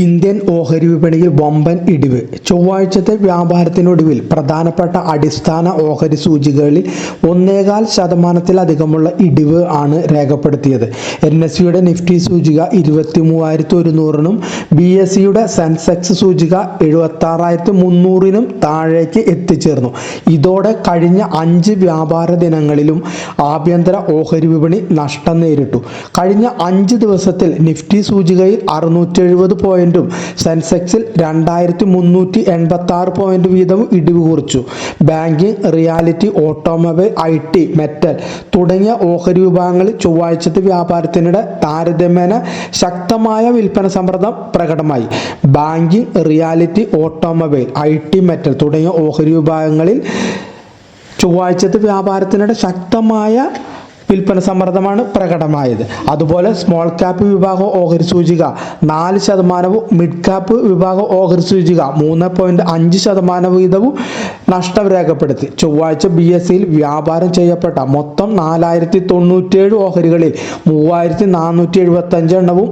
Indian ഓഹരി വിപണിയിൽ വമ്പൻ ഇടിവ്. ചൊവ്വാഴ്ചത്തെ വ്യാപാരത്തിനൊടുവിൽ പ്രധാനപ്പെട്ട അടിസ്ഥാന ഓഹരി സൂചികകളിൽ ഒന്നേകാൽ ശതമാനത്തിലധികമുള്ള ഇടിവ് ആണ് രേഖപ്പെടുത്തിയത്. എൻ എസ് സിയുടെ നിഫ്റ്റി സൂചിക ഇരുപത്തി മൂവായിരത്തി ഒരുന്നൂറിനും ബി എസ് സിയുടെ സെൻസെക്സ് സൂചിക എഴുപത്തി ആറായിരത്തി മുന്നൂറിനും താഴേക്ക് എത്തിച്ചേർന്നു. ഇതോടെ കഴിഞ്ഞ അഞ്ച് വ്യാപാര ദിനങ്ങളിലും ആഭ്യന്തര ഓഹരി വിപണി നഷ്ടം നേരിട്ടു. കഴിഞ്ഞ അഞ്ച് ദിവസത്തിൽ നിഫ്റ്റി സൂചികയിൽ അറുന്നൂറ്റി എഴുപത് പോയിന്റും സെൻസെക്സിൽ രണ്ടായിരത്തി മുന്നൂറ്റി എൺപത്തി ആറ് പോയിന്റ് വീതവും ഇടിവ് കുറിച്ചു. Banking realty automobile I T metal തുടങ്ങിയ ഓഹരി വിഭാഗങ്ങളിൽ ചൊവ്വാഴ്ചത്തെ വ്യാപാരത്തിനിടെ താരതമ്യേന ശക്തമായ വിൽപ്പന സമ്മർദ്ദം പ്രകടമായി. Banking realty automobile I T metal തുടങ്ങിയ ഓഹരി വിഭാഗങ്ങളിൽ ചൊവ്വാഴ്ചത്തെ വ്യാപാരത്തിനിടെ ശക്തമായ വിൽപ്പന സമ്മർദ്ദമാണ് പ്രകടമായത്. അതുപോലെ സ്മോൾ ക്യാപ്പ് വിഭാഗം ഓഹരി സൂചിക നാല് ശതമാനവും മിഡ് ക്യാപ്പ് വിഭാഗം ഓഹരി സൂചിക മൂന്ന് പോയിന്റ് അഞ്ച് ശതമാനം വീതവും നഷ്ടം രേഖപ്പെടുത്തി. ചൊവ്വാഴ്ച ബി എസ് സിയിൽ വ്യാപാരം ചെയ്യപ്പെട്ട മൊത്തം നാലായിരത്തി തൊണ്ണൂറ്റിയേഴ് ഓഹരികളിൽ മൂവായിരത്തി നാനൂറ്റി എഴുപത്തി അഞ്ച് എണ്ണവും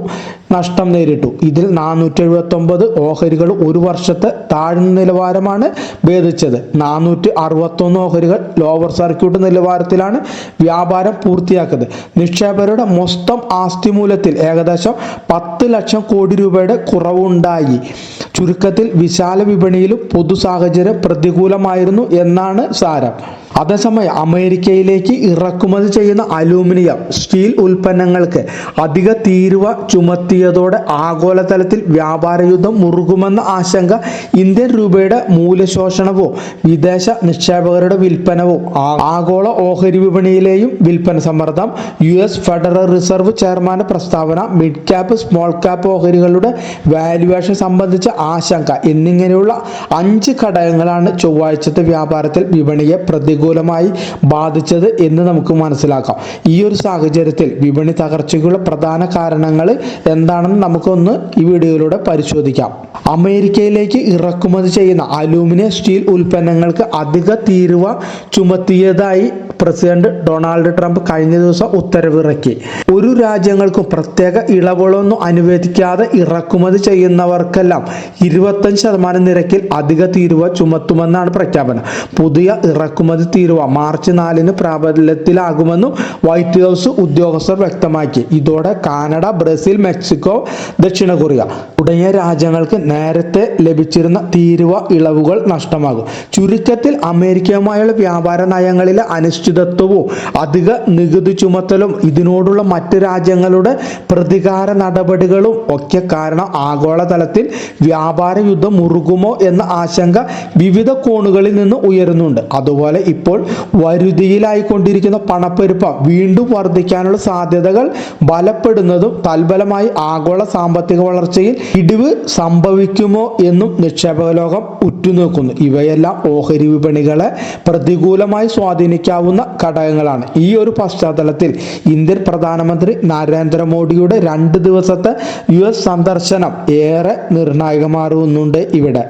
നഷ്ടം നേരിട്ടു. ഇതിൽ നാനൂറ്റി എഴുപത്തി ഒമ്പത് ഓഹരികൾ ഒരു വർഷത്തെ താഴ്ന്ന നിലവാരമാണ് ഭേദിച്ചത്. നാനൂറ്റി അറുപത്തൊന്ന് ഓഹരികൾ ലോവർ സർക്യൂട്ട് നിലവാരത്തിലാണ് വ്യാപാരം പൂർത്തിയാക്കിയത്. നിക്ഷേപകരുടെ മൊത്തം ആസ്തി മൂലത്തിൽ ഏകദേശം പത്ത് ലക്ഷം കോടി രൂപയുടെ കുറവുണ്ടായി. ചുരുക്കത്തിൽ വിശാല വിപണിയിലും പൊതു സാഹചര്യം പ്രതികൂലമായിരുന്നു എന്നാണ് സാരം. അതേസമയം അമേരിക്കയിലേക്ക് ഇറക്കുമതി ചെയ്യുന്ന അലൂമിനിയം സ്റ്റീൽ ഉൽപ്പന്നങ്ങൾക്ക് അധിക തീരുവ ചുമത്തിയതോടെ ആഗോളതലത്തിൽ വ്യാപാര യുദ്ധം മുറുകുമെന്ന ആശങ്ക ഇന്ത്യൻ രൂപയുടെ മൂല്യശോഷണവും വിദേശ നിക്ഷേപകരുടെ വിൽപ്പനവും ആഗോള ഓഹരി വിപണിയിലെയും വിൽപ്പന സമ്മർദ്ദം യു എസ് ഫെഡറൽ റിസർവ് ചെയർമാന്റെ പ്രസ്താവന മിഡ് ക്യാപ്പ് സ്മോൾ ക്യാപ് ഓഹരികളുടെ വാല്യുവേഷൻ സംബന്ധിച്ച ആശങ്ക എന്നിങ്ങനെയുള്ള അഞ്ച് ഘടകങ്ങളാണ് ചൊവ്വാഴ്ചത്തെ വ്യാപാരത്തിൽ വിപണിയെ പ്രതികൂലമായി ബാധിച്ചത് എന്ന് നമുക്ക് മനസ്സിലാക്കാം. ഈ ഒരു സാഹചര്യത്തിൽ വിപണി തകർച്ചയ്ക്കുള്ള പ്രധാന കാരണങ്ങൾ എന്താണെന്ന് നമുക്കൊന്ന് ഈ വീഡിയോയിലൂടെ പരിശോധിക്കാം. അമേരിക്കയിലേക്ക് ഇറക്കുമതി ചെയ്യുന്ന അലൂമിനിയം സ്റ്റീൽ ഉൽപ്പന്നങ്ങൾക്ക് അധിക തീരുവ ചുമത്തിയതായി പ്രസിഡന്റ് ഡൊണാൾഡ് ട്രംപ് കഴിഞ്ഞ ദിവസം ഉത്തരവിറക്കി. ഒരു രാജ്യങ്ങൾക്കും പ്രത്യേക ഇളവുകളൊന്നും അനുവദിക്കാതെ ഇറക്കുമതി ചെയ്യുന്നവർക്കെല്ലാം ഇരുപത്തഞ്ച് ശതമാനം നിരക്കിൽ അധിക തീരുവ ചുമത്തുമെന്നാണ് പ്രഖ്യാപനം. പുതിയ ഇറക്കുമതി തീരുവ മാർച്ച് നാലിന് പ്രാബല്യത്തിലാകുമെന്നും വൈറ്റ് ഹൗസ് ഉദ്യോഗസ്ഥർ വ്യക്തമാക്കി. ഇതോടെ കാനഡ ബ്രസീൽ മെക്സിക്കോ ദക്ഷിണ കൊറിയ തുടങ്ങിയ രാജ്യങ്ങൾക്ക് നേരത്തെ ലഭിച്ചിരുന്ന തീരുവ ഇളവുകൾ നഷ്ടമാകും. ചുരുക്കത്തിൽ അമേരിക്കയുമായുള്ള വ്യാപാര നയങ്ങളിലെ അനിശ്ചിതത്വവും അധിക നികുതി ചുമത്തലും ഇതിനോടുള്ള മറ്റ് രാജ്യങ്ങളുടെ പ്രതികാര നടപടികളും ഒക്കെ കാരണം ആഗോളതലത്തിൽ വ്യാപാര യുദ്ധം മുറുകുമോ എന്ന ആശങ്ക വിവിധ കോണുകളിൽ നിന്ന് ഉയരുന്നുണ്ട്. അതുപോലെ ഇപ്പോൾ വരുതിയിലായിക്കൊണ്ടിരിക്കുന്ന പണപ്പെരുപ്പം വീണ്ടും വർദ്ധിക്കാനുള്ള സാധ്യതകൾ ബലപ്പെടുന്നതും തൽബലമായി ആഗോള സാമ്പത്തിക വളർച്ചയിൽ ഇടിവ് സംഭവിക്കുമോ എന്നും നിക്ഷേപക ലോകം ഉറ്റുനോക്കുന്നു. ഇവയെല്ലാം ഓഹരി വിപണികളെ പ്രതികൂലമായി സ്വാധീനിക്കാവുന്ന ഘടകങ്ങളാണ്. ഈ ഒരു പശ്ചാത്തലത്തിൽ ഇന്ത്യൻ പ്രധാനമന്ത്രി നരേന്ദ്രമോദിയുടെ രണ്ട് ദിവസത്തെ യു എസ് സന്ദർശനം ഏറെ നിർണായകമാറുന്നുണ്ട് ഇവിടെ.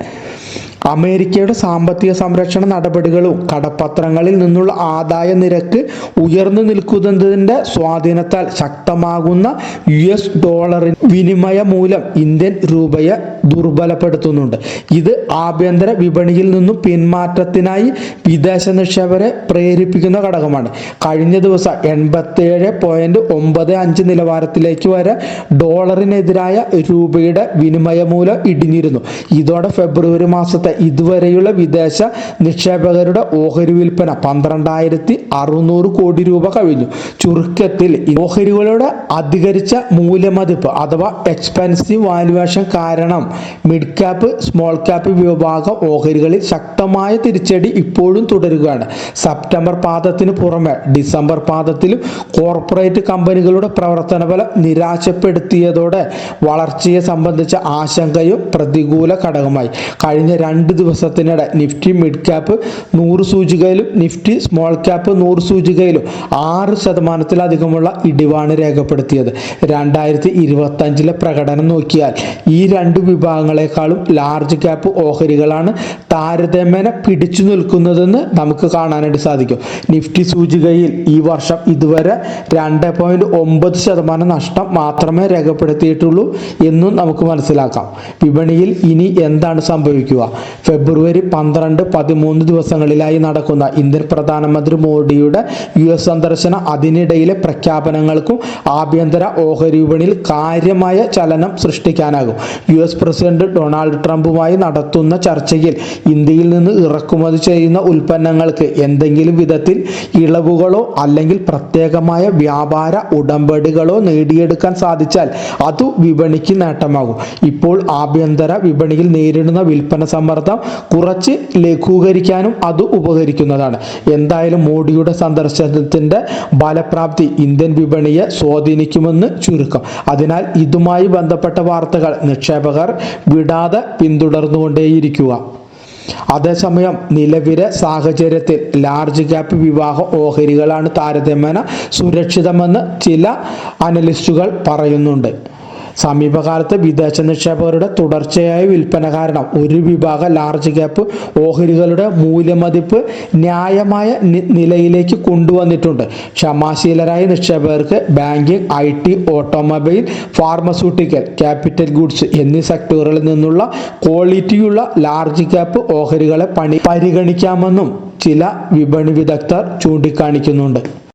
അമേരിക്കയുടെ സാമ്പത്തിക സംരക്ഷണ നടപടികളും കടപ്പത്രങ്ങളിൽ നിന്നുള്ള ആദായ നിരക്ക് ഉയർന്നു നിൽക്കുന്നതിന്റെ സ്വാധീനത്താൽ ശക്തമാകുന്ന യു എസ് ഡോളറിൻ വിനിമയ മൂലം ഇന്ത്യൻ രൂപയെ ദുർബലപ്പെടുത്തുന്നുണ്ട്. ഇത് ആഭ്യന്തര വിപണിയിൽ നിന്നും പിന്മാറ്റത്തിനായി വിദേശ നിക്ഷേപരെ പ്രേരിപ്പിക്കുന്ന ഘടകമാണ്. കഴിഞ്ഞ ദിവസം എൺപത്തേഴ് പോയിന്റ് ഒമ്പത് അഞ്ച് നിലവാരത്തിലേക്ക് വരെ ഡോളറിനെതിരായ രൂപയുടെ വിനിമയ മൂലം ഇടിഞ്ഞിരുന്നു. ഇതോടെ ഫെബ്രുവരി മാസത്തെ ഇതുവരെയുള്ള വിദേശ നിക്ഷേപകരുടെ ഓഹരി വിൽപ്പന പന്ത്രണ്ടായിരത്തി അറുന്നൂറ് കോടി രൂപ കഴിഞ്ഞു. ചുരുക്കത്തിൽ ഓഹരികളുടെ അധികരിച്ച മൂല്യമതിപ്പ് അഥവാ എക്സ്പെൻസീവ് വാല്യുവേഷൻ കാരണം മിഡ് ക്യാപ്പ് സ്മോൾ ക്യാപ്പ് വിഭാഗം ഓഹരികളിൽ ശക്തമായ തിരിച്ചടി ഇപ്പോഴും തുടരുകയാണ്. സെപ്റ്റംബർ പാദത്തിന് പുറമെ ഡിസംബർ പാദത്തിലും കോർപ്പറേറ്റ് കമ്പനികളുടെ പ്രവർത്തന ഫലം നിരാശപ്പെടുത്തിയതോടെ വളർച്ചയെ സംബന്ധിച്ച ആശങ്കയും പ്രതികൂല ഘടകമായി. കഴിഞ്ഞ രണ്ട് ദിവസത്തിനിടെ നിഫ്റ്റി മിഡ് ക്യാപ്പ് നൂറ് സൂചികയിലും നിഫ്റ്റി സ്മോൾ ക്യാപ്പ് നൂറ് സൂചികയിലും ആറ് ശതമാനത്തിലധികമുള്ള ഇടിവാണ് രേഖപ്പെടുത്തിയത്. രണ്ടായിരത്തി ഇരുപത്തി അഞ്ചിലെ പ്രകടനം നോക്കിയാൽ ഈ രണ്ട് വിഭാഗങ്ങളെക്കാളും ലാർജ് ക്യാപ്പ് ഓഹരികളാണ് താരതമ്യേന പിടിച്ചു നിൽക്കുന്നതെന്ന് നമുക്ക് കാണാനായിട്ട് സാധിക്കും. നിഫ്റ്റി സൂചികയിൽ ഈ വർഷം ഇതുവരെ രണ്ട് പോയിന്റ് ഒമ്പത് ശതമാനം നഷ്ടം മാത്രമേ രേഖപ്പെടുത്തിയിട്ടുള്ളൂ എന്നും നമുക്ക് മനസ്സിലാക്കാം. വിപണിയിൽ ഇനി എന്താണ് സംഭവിക്കുക? ഫെബ്രുവരി പന്ത്രണ്ട് പതിമൂന്ന് ദിവസങ്ങളിലായി നടക്കുന്ന ഇന്ത്യൻ പ്രധാനമന്ത്രി മോഡിയുടെ യു എസ് സന്ദർശനം അതിനിടയിലെ പ്രഖ്യാപനങ്ങൾക്കും ആഭ്യന്തര ഓഹരി വിപണിയിൽ കാര്യമായ ചലനം സൃഷ്ടിക്കാനാകും. യു എസ് പ്രസിഡന്റ് ഡൊണാൾഡ് ട്രംപുമായി നടത്തുന്ന ചർച്ചയിൽ ഇന്ത്യയിൽ നിന്ന് ഇറക്കുമതി ചെയ്യുന്ന ഉൽപ്പന്നങ്ങൾക്ക് എന്തെങ്കിലും വിധത്തിൽ ഇളവുകളോ അല്ലെങ്കിൽ പ്രത്യേകമായ വ്യാപാര ഉടമ്പടികളോ നേടിയെടുക്കാൻ സാധിച്ചാൽ അത് വിപണിക്ക് നേട്ടമാകും. ഇപ്പോൾ ആഭ്യന്തര വിപണിയിൽ നേരിടുന്ന വിൽപ്പന സമ്മർദ്ദം കുറച്ച് ലഘൂകരിക്കാനും അത് ഉപകരിക്കുന്നതാണ്. എന്തായാലും മോഡിയുടെ സന്ദർശനത്തിന്റെ ഫലപ്രാപ്തി ഇന്ത്യൻ വിപണിയെ സ്വാധീനിക്കുമെന്ന് ചുരുക്കം. അതിനാൽ ഇതുമായി ബന്ധപ്പെട്ട വാർത്തകൾ നിക്ഷേപകർ വിടാതെ പിന്തുടർന്നുകൊണ്ടേയിരിക്കുക. അതേസമയം നിലവിലെ സാഹചര്യത്തിൽ ലാർജ് ക്യാപ്പ് വിവാഹ ഓഹരികളാണ് താരതമ്യേന സുരക്ഷിതമെന്ന് ചില അനലിസ്റ്റുകൾ പറയുന്നുണ്ട്. സമീപകാലത്ത് വിദേശ നിക്ഷേപകരുടെ തുടർച്ചയായ വിൽപ്പന കാരണം ഒരു വിഭാഗം ലാർജ് ക്യാപ്പ് ഓഹരികളുടെ മൂല്യമതിപ്പ് ന്യായമായ നിലയിലേക്ക് കൊണ്ടുവന്നിട്ടുണ്ട്. ക്ഷമാശീലരായ നിക്ഷേപകർക്ക് banking I T automobile pharmaceutical capital goods എന്നീ സെക്ടറുകളിൽ നിന്നുള്ള ക്വാളിറ്റിയുള്ള ലാർജ് ക്യാപ്പ് ഓഹരികളെ പണി പരിഗണിക്കാമെന്നും ചില വിപണി വിദഗ്ധർ ചൂണ്ടിക്കാണിക്കുന്നുണ്ട്.